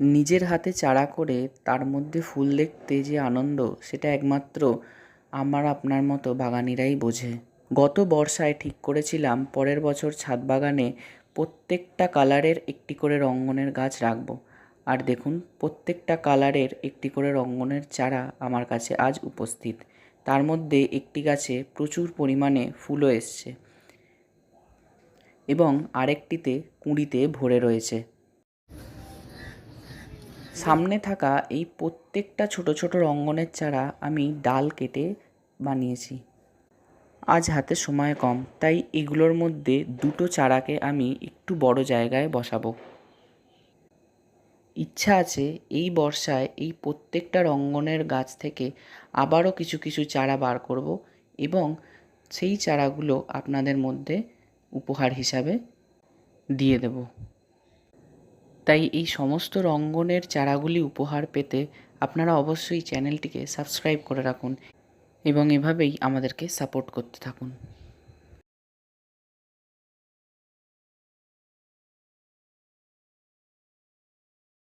নিজের হাতে চারা করে তার মধ্যে ফুল দেখতে যে আনন্দ, সেটা একমাত্র আমার আপনার মতো বাগানিরাই বোঝে। গত বর্ষায় ঠিক করেছিলাম, পরের বছর ছাদ বাগানে প্রত্যেকটা কালারের একটি করে রঙ্গনের গাছ রাখব। আর দেখুন, প্রত্যেকটা কালারের একটি করে রঙ্গনের চারা আমার কাছে আজ উপস্থিত। তার মধ্যে একটি গাছে প্রচুর পরিমাণে ফুলও এসছে এবং আরেকটিতে কুঁড়িতে ভরে রয়েছে। সামনে থাকা এই প্রত্যেকটা ছোট ছোট রঙ্গনের চারা আমি ডাল কেটে বানিয়েছি। আজ হাতে সময় কম, তাই এগুলোর মধ্যে দুটো চারাকে আমি একটু বড় জায়গায় বসাবো। ইচ্ছা আছে এই বর্ষায় এই প্রত্যেকটা রঙ্গনের গাছ থেকে আবারও কিছু কিছু চারা বার করব এবং সেই চারাগুলো আপনাদের মধ্যে উপহার হিসাবে দিয়ে দেব। তাই এই সমস্ত রঙ্গনের চারাগুলি উপহার পেতে আপনারা অবশ্যই চ্যানেলটিকে সাবস্ক্রাইব করে রাখুন এবং এভাবেই আমাদেরকে সাপোর্ট করতে থাকুন।